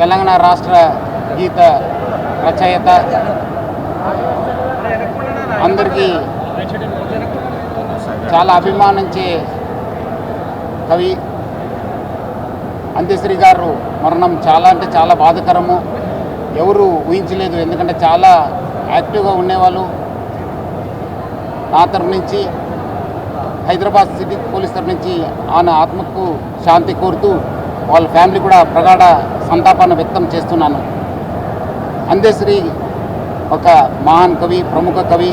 తెలంగాణ రాష్ట్ర గీత రచయిత. అందరికీ చాలా అభిమానించే కవి అంత్యశ్రీ గారు మరణం చాలా అంటే చాలా బాధకరము. ఎవరు ఊహించలేదు ఎందుకంటే చాలా యాక్టివ్గా ఉండేవాళ్ళు. నా తరపు నుంచి హైదరాబాద్ సిటీ పోలీస్ తరపు నుంచి ఆయన ఆత్మకు శాంతి కోరుతూ వాళ్ళ ఫ్యామిలీ కూడా ప్రగాఢ సంతాపాన్ని వ్యక్తం చేస్తున్నాను. అందేశ్రీ ఒక మహాన్ కవి ప్రముఖ కవి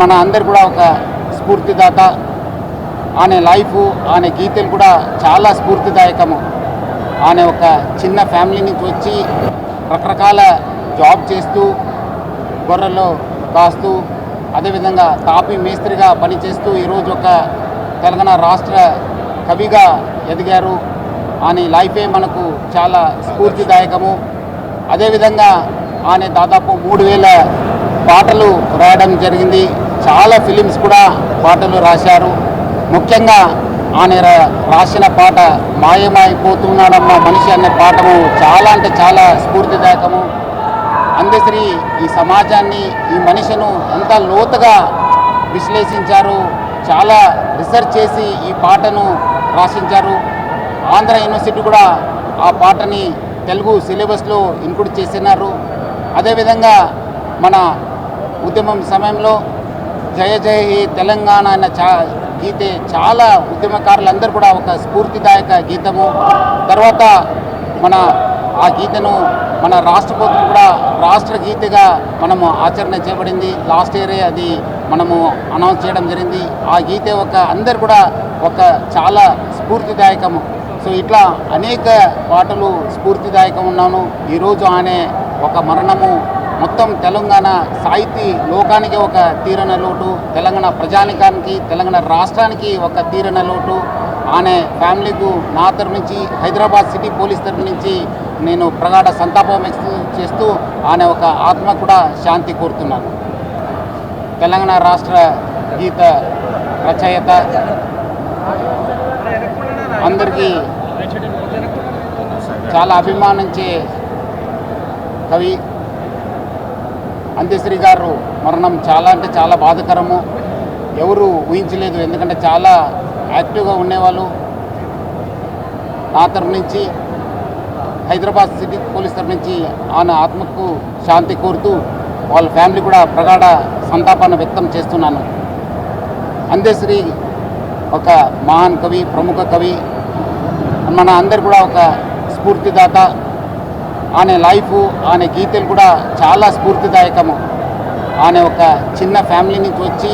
మన అందరు కూడా ఒక స్ఫూర్తిదాత. ఆయన లైఫ్ ఆయన గీతలు కూడా చాలా స్ఫూర్తిదాయకము. ఆయన ఒక చిన్న ఫ్యామిలీ నుంచి వచ్చి రకరకాల జాబ్ చేస్తూ గొర్రెలు కాస్తూ అదేవిధంగా తాపి మేస్త్రిగా పనిచేస్తూ ఈరోజు ఒక తెలంగాణ రాష్ట్ర కవిగా ఎదిగారు. ఆయన లైఫే మనకు చాలా స్ఫూర్తిదాయకము. అదేవిధంగా ఆయన దాదాపు మూడు వేల పాటలు రాయడం జరిగింది. చాలా ఫిలిమ్స్ కూడా పాటలు రాశారు. ముఖ్యంగా ఆయన రాసిన పాట మాయమైపోతున్నాడమ్మ మనిషి అనే పాటము చాలా అంటే చాలా స్ఫూర్తిదాయకము. అందశ్రీ ఈ సమాజాన్ని ఈ మనిషిను ఎంత లోతుగా విశ్లేషించారు చాలా రీసెర్చ్ చేసి ఈ పాటను రాసించారు. ఆంధ్ర యూనివర్సిటీ కూడా ఆ పాటని తెలుగు సిలబస్లో ఇంక్లూడ్ చేసినారు. అదేవిధంగా మన ఉద్యమం సమయంలో జయ జయ హే తెలంగాణ అన్న చా గీతే చాలా ఉద్యమకారులందరూ కూడా ఒక స్ఫూర్తిదాయక గీతము. తర్వాత మన ఆ గీతను మన రాష్ట్రపతి కూడా రాష్ట్ర గీతగా మనము ఆచరణ చేయబడింది. లాస్ట్ ఇయరే అది మనము అనౌన్స్ చేయడం జరిగింది. ఆ గీతే ఒక అందరు కూడా ఒక చాలా స్ఫూర్తిదాయకము. సో ఇట్లా అనేక పాటలు స్ఫూర్తిదాయకం ఉన్నాను. ఈరోజు ఆనే ఒక మరణము. మొత్తం తెలంగాణ సాహితీ లోకానికి ఒక తీరన లోటు. తెలంగాణ ప్రజానికానికి తెలంగాణ రాష్ట్రానికి ఒక తీరన లోటు. ఆమె ఫ్యామిలీకు నా తరపు నుంచి హైదరాబాద్ సిటీ పోలీస్ తరపు నుంచి నేను ప్రగాఢ సంతాపం చేస్తూ ఆమె ఒక ఆత్మ కూడా శాంతి కోరుతున్నాను. తెలంగాణ రాష్ట్ర గీత రచయిత అందరికీ చాలా అభిమానించే కవి అంత్యశ్రీ గారు మరణం చాలా అంటే చాలా బాధకరము. ఎవరు ఊహించలేదు ఎందుకంటే చాలా యాక్టివ్గా ఉండేవాళ్ళు. నా తరపు నుంచి హైదరాబాద్ సిటీ పోలీస్ తరపు నుంచి ఆయన ఆత్మకు శాంతి కోరుతూ వాళ్ళ ఫ్యామిలీ కూడా ప్రగాఢ సంతాపాన్ని వ్యక్తం చేస్తున్నాను. అంత్యశ్రీ ఒక మహాన్ కవి ప్రముఖ కవి. మన అందరు కూడా ఒక స్ఫూర్తిదాత ఆమె లైఫ్ ఆమె గీతలు కూడా చాలా స్ఫూర్తిదాయకము. ఆమె ఒక చిన్న ఫ్యామిలీ నుంచి వచ్చి